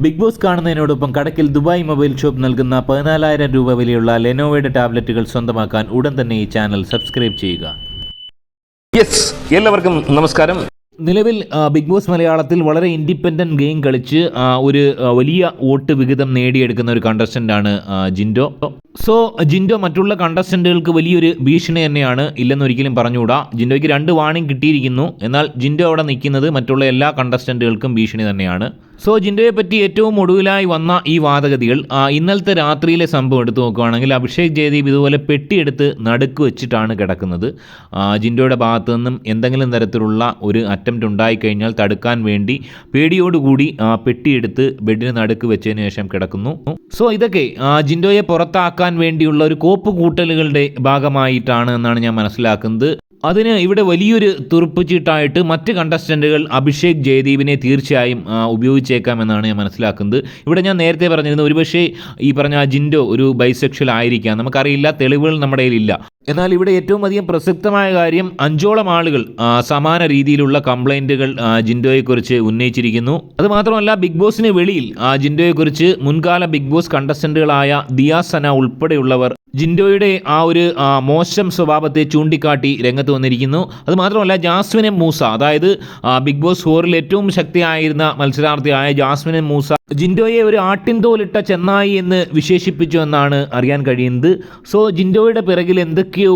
Big Boss കാണുന്നതിനോടൊപ്പം കടക്കിൽ Dubai mobile shop നൽകുന്ന പതിനാലായിരം രൂപ വിലയുള്ള ലെനോവയുടെ ടാബ്ലറ്റുകൾ സ്വന്തമാക്കാൻ ഉടൻ തന്നെ ഈ ചാനൽ സബ്സ്ക്രൈബ് ചെയ്യുക. യെസ് എല്ലാവർക്കും നമസ്കാരം. നിലവിൽ ബിഗ് ബോസ് മലയാളത്തിൽ വളരെ ഇൻഡിപെൻഡന്റ് ഗെയിം കളിച്ച് ഒരു വലിയ വോട്ട് വിഹിതം നേടിയെടുക്കുന്ന ഒരു കണ്ടസ്റ്റന്റാണ് ജിൻഡോ. സോ ജിൻഡോ മറ്റുള്ള കണ്ടസ്റ്റന്റുകൾക്ക് വലിയൊരു ഭീഷണി തന്നെയാണ് ഇല്ലെന്നൊരിക്കലും പറഞ്ഞുകൂടാ. ജിൻഡോയ്ക്ക് രണ്ട് വാണിംഗ് കിട്ടിയിരിക്കുന്നു. എന്നാൽ ജിൻഡോ അവിടെ നിൽക്കുന്നത് മറ്റുള്ള എല്ലാ കണ്ടസ്റ്റന്റുകൾക്കും ഭീഷണി തന്നെയാണ്. സോ ജിൻഡോയെ പറ്റി ഏറ്റവും ഒടുവിലായി വന്ന ഈ വാദഗതികൾ ഇന്നലത്തെ രാത്രിയിലെ സംഭവം എടുത്തു നോക്കുകയാണെങ്കിൽ അഭിഷേക് ജയദീപ് ഇതുപോലെ പെട്ടിയെടുത്ത് നടുക്ക് വെച്ചിട്ടാണ് കിടക്കുന്നത്. ജിൻഡോയുടെ ഭാഗത്തു നിന്നും എന്തെങ്കിലും തരത്തിലുള്ള ഒരു അറ്റംപ്റ്റ് ഉണ്ടായിക്കഴിഞ്ഞാൽ തടുക്കാൻ വേണ്ടി പേടിയോടുകൂടി പെട്ടിയെടുത്ത് ബെഡിന് നടുക്ക് വെച്ചതിന് ശേഷം കിടക്കുന്നു. സോ ഇതൊക്കെ ജിൻഡോയെ പുറത്താക്കാൻ വേണ്ടിയുള്ള ഒരു കോപ്പ് കൂട്ടലുകളുടെ ഭാഗമായിട്ടാണ് എന്നാണ് ഞാൻ മനസ്സിലാക്കുന്നത്. അതിന് ഇവിടെ വലിയൊരു തുറുപ്പുചീട്ടായിട്ട് മറ്റ് കണ്ടസ്റ്റന്റുകൾ അഭിഷേക് ജയദീപിനെ തീർച്ചയായും ഉപയോഗിച്ചേക്കാം എന്നാണ് ഞാൻ മനസ്സിലാക്കുന്നത്. ഇവിടെ ഞാൻ നേരത്തെ പറഞ്ഞിരുന്നു ഒരുപക്ഷേ ഈ പറഞ്ഞ ജിൻഡോ ഒരു ബൈസെക്ഷൽ ആയിരിക്കാം. നമുക്കറിയില്ല തെളിവുകൾ നമ്മുടെ കയ്യിലില്ല. എന്നാൽ ഇവിടെ ഏറ്റവും അധികം പ്രസക്തമായ കാര്യം അഞ്ചോളം ആളുകൾ സമാന രീതിയിലുള്ള കംപ്ലൈന്റുകൾ ജിൻഡോയെക്കുറിച്ച് ഉന്നയിച്ചിരിക്കുന്നു. അതുമാത്രമല്ല ബിഗ് ബോസിന് വെളിയിൽ ജിൻഡോയെക്കുറിച്ച് മുൻകാല ബിഗ് ബോസ് കണ്ടസ്റ്റന്റുകളായ ദിയാസന ഉൾപ്പെടെയുള്ളവർ ജിൻഡോയുടെ ആ ഒരു മോശം സ്വഭാവത്തെ ചൂണ്ടിക്കാട്ടി രംഗത്ത് വന്നിരിക്കുന്നു. അതുമാത്രമല്ല ജാസ്മിൻ എം മൂസ അതായത് ബിഗ് ബോസ് ഫോറിൽ ഏറ്റവും ശക്തിയായിരുന്ന മത്സരാർത്ഥിയായ ജാസ്മിൻ എം മൂസ ജിൻഡോയെ ഒരു ആട്ടിൻതോലിട്ട ചെന്നായി എന്ന് വിശേഷിപ്പിച്ചു എന്നാണ് അറിയാൻ കഴിയുന്നത്. സോ ജിൻഡോയുടെ പിറകിൽ എന്തൊക്കെയോ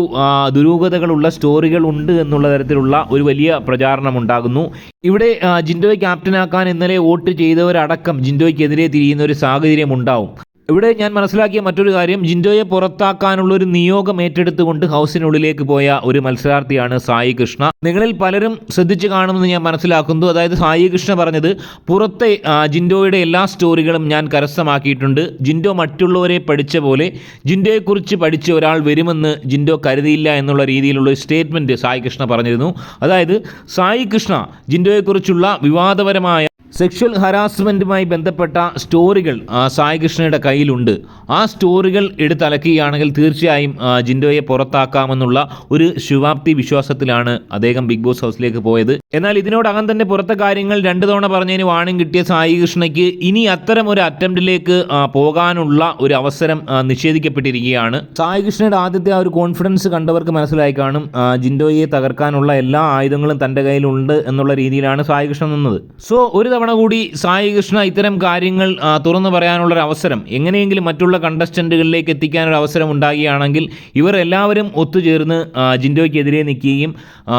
ദുരൂഹതകളുള്ള സ്റ്റോറികൾ ഉണ്ട് എന്നുള്ള തരത്തിലുള്ള ഒരു വലിയ പ്രചാരണം ഉണ്ടാകുന്നു ഇവിടെ ജിൻഡോയെ ക്യാപ്റ്റനാക്കാൻ ഇന്നലെ വോട്ട് ചെയ്തവരടക്കം ജിൻഡോയ്ക്കെതിരെ തിരിയുന്ന ഒരു സാഹചര്യം ഉണ്ടാവും ഇവിടെ ഞാൻ മനസ്സിലാക്കിയ മറ്റൊരു കാര്യം ജിൻഡോയെ പുറത്താക്കാനുള്ള ഒരു നിയോഗം ഏറ്റെടുത്തുകൊണ്ട് ഹൗസിനുള്ളിലേക്ക് പോയ ഒരു മത്സരാർത്ഥിയാണ് സായി കൃഷ്ണ. നിങ്ങളിൽ പലരും ശ്രദ്ധിച്ചു കാണുമെന്ന് ഞാൻ മനസ്സിലാക്കുന്നു. അതായത് സായി കൃഷ്ണ പറഞ്ഞത് പുറത്തെ ജിൻഡോയുടെ എല്ലാ സ്റ്റോറികളും ഞാൻ കരസ്ഥമാക്കിയിട്ടുണ്ട്. ജിൻഡോ മറ്റുള്ളവരെ പഠിച്ച പോലെ ജിൻഡോയെക്കുറിച്ച് പഠിച്ച ഒരാൾ വരുമെന്ന് ജിൻഡോ കരുതിയില്ല എന്നുള്ള രീതിയിലുള്ള ഒരു സ്റ്റേറ്റ്മെന്റ് സായി കൃഷ്ണ പറഞ്ഞിരുന്നു. അതായത് സായി കൃഷ്ണ ജിൻഡോയെക്കുറിച്ചുള്ള വിവാദപരമായ സെക്ഷൽ ഹരാസ്മെന്റുമായി ബന്ധപ്പെട്ട സ്റ്റോറികൾ ആ, സായി കൃഷ്ണയുടെ കയ്യിലുണ്ട്. ആ സ്റ്റോറികൾ എടുത്തലക്കുകയാണെങ്കിൽ തീർച്ചയായും ജിൻഡോയെ പുറത്താക്കാമെന്നുള്ള ഒരു ശുഭാപ്തി വിശ്വാസത്തിലാണ് അദ്ദേഹം ബിഗ് ബോസ് ഹൗസിലേക്ക് പോയത്. എന്നാൽ ഇതിനോടകം തന്നെ പുറത്തെ കാര്യങ്ങൾ രണ്ടു തവണ പറഞ്ഞതിന് വാണിംഗ് കിട്ടിയ സായി കൃഷ്ണയ്ക്ക് ഇനി അത്തരം ഒരു അറ്റംപ്റ്റിലേക്ക് പോകാനുള്ള ഒരു അവസരം നിഷേധിക്കപ്പെട്ടിരിക്കുകയാണ്. സായി കൃഷ്ണയുടെ ആദ്യത്തെ ആ ഒരു കോൺഫിഡൻസ് കണ്ടവർക്ക് മനസ്സിലായി കാണും ജിൻഡോയെ തകർക്കാനുള്ള എല്ലാ ആയുധങ്ങളും തന്റെ കയ്യിലുണ്ട് എന്നുള്ള രീതിയിലാണ് സായി കൃഷ്ണ നിന്നത്. സോ ഒരു തവണ കൂടി സായി കൃഷ്ണ ഇത്തരം കാര്യങ്ങൾ തുറന്നു പറയാനുള്ളൊരു അവസരം എങ്ങനെയെങ്കിലും മറ്റുള്ള കണ്ടസ്റ്റന്റുകളിലേക്ക് എത്തിക്കാനൊരു അവസരം ഉണ്ടാകുകയാണെങ്കിൽ ഇവർ എല്ലാവരും ഒത്തുചേർന്ന് ജിൻഡോയ്ക്കെതിരെ നിൽക്കുകയും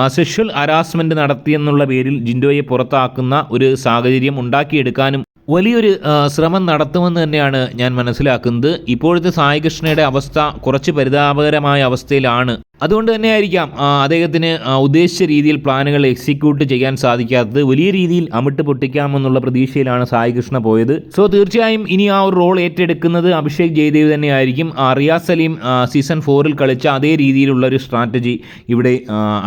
സെക്ഷൽ ഹരാസ്മെന്റ് നടത്തിയെന്നുള്ള പേരിൽ ജിൻഡോയെ പുറത്താക്കുന്ന ഒരു സാഹചര്യം ഉണ്ടാക്കിയെടുക്കാനും വലിയൊരു ശ്രമം നടത്തുമെന്ന് തന്നെയാണ് ഞാൻ മനസ്സിലാക്കുന്നത്. ഇപ്പോഴത്തെ സായി കൃഷ്ണയുടെ അവസ്ഥ കുറച്ച് പരിതാപകരമായ അവസ്ഥയിലാണ്. അതുകൊണ്ട് തന്നെയായിരിക്കാം അദ്ദേഹത്തിന് ഉദ്ദേശിച്ച രീതിയിൽ പ്ലാനുകൾ എക്സിക്യൂട്ട് ചെയ്യാൻ സാധിക്കാത്തത്. വലിയ രീതിയിൽ അമിട്ട് പൊട്ടിക്കാമെന്നുള്ള പ്രതീക്ഷയിലാണ് സായി കൃഷ്ണ പോയത്. സോ തീർച്ചയായും ഇനി ആ ഒരു റോൾ ഏറ്റെടുക്കുന്നത് അഭിഷേക് ജയദേവ് തന്നെയായിരിക്കും റിയാസ് സലീം സീസൺ ഫോറിൽ കളിച്ച അതേ രീതിയിലുള്ള ഒരു സ്ട്രാറ്റജി ഇവിടെ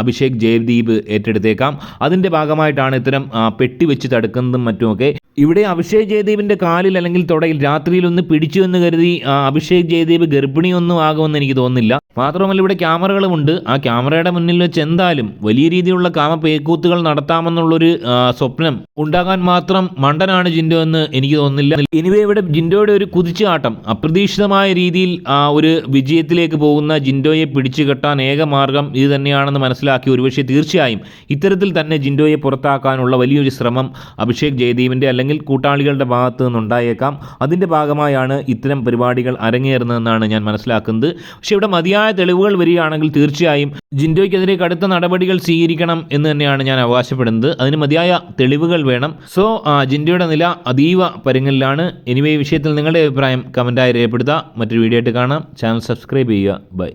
അഭിഷേക് ജയദീപ് ഏറ്റെടുത്തേക്കാം. അതിന്റെ ഭാഗമായിട്ടാണ് ഇത്തരം പെട്ടിവെച്ച് പെട്ടി വെച്ച് തടുക്കുന്നതും മറ്റുമൊക്കെ. ഇവിടെ അഭിഷേക് ജയദീപിന്റെ കാലിൽ അല്ലെങ്കിൽ തുടയിൽ രാത്രിയിൽ ഒന്ന് പിടിച്ചു എന്ന് കരുതി അഭിഷേക് ജയദീപ് ഗർഭിണിയൊന്നും ആകുമെന്ന് എനിക്ക് തോന്നുന്നില്ല. മാത്രമല്ല ഇവിടെ ക്യാമറകളുമുണ്ട് ആ ക്യാമറയുടെ മുന്നിൽ വെച്ച് എന്തായാലും വലിയ രീതിയിലുള്ള കാമ പേക്കൂത്തുകൾ നടത്താമെന്നുള്ളൊരു സ്വപ്നം ഉണ്ടാകാൻ മാത്രം മണ്ടനാണ് ജിൻഡോ എന്ന് എനിക്ക് തോന്നുന്നില്ല. എനിവേ ഇവിടെ ജിൻഡോയുടെ ഒരു കുതിച്ചുകാട്ടം അപ്രതീക്ഷിതമായ രീതിയിൽ ഒരു വിജയത്തിലേക്ക് പോകുന്ന ജിൻഡോയെ പിടിച്ചു കെട്ടാൻ ഏക മാർഗം ഇത് തന്നെയാണെന്ന് മനസ്സിലാക്കി ഒരുപക്ഷെ തീർച്ചയായും ഇത്തരത്തിൽ തന്നെ ജിൻഡോയെ പുറത്താക്കാനുള്ള വലിയൊരു ശ്രമം അഭിഷേക് ജയദീപിന്റെ അല്ലെങ്കിൽ കൂട്ടാളികളുടെ ഭാഗത്ത് നിന്നുണ്ടായേക്കാം. അതിന്റെ ഭാഗമായാണ് ഇത്തരം പരിപാടികൾ അരങ്ങേറുന്നതെന്നാണ് ഞാൻ മനസ്സിലാക്കുന്നത്. പക്ഷേ ഇവിടെ മതിയായ തെളിവുകൾ വരികയാണെങ്കിൽ തീർച്ചയായും ജിൻഡോയ്ക്കെതിരെ കടുത്ത നടപടികൾ സ്വീകരിക്കണം എന്ന് തന്നെയാണ് ഞാൻ അവകാശപ്പെടുന്നത്. അതിന് മതിയായ തെളിവുകൾ വേണം. സോ ജിൻഡോയുടെ നില അതീവ പരുങ്ങലിലാണ് എനിവേ വിഷയത്തിൽ നിങ്ങളുടെ അഭിപ്രായം കമന്റായി രേഖപ്പെടുത്തുക. മറ്റൊരു വീഡിയോ ആയിട്ട് കാണാം. ചാനൽ സബ്സ്ക്രൈബ് ചെയ്യുക. ബൈ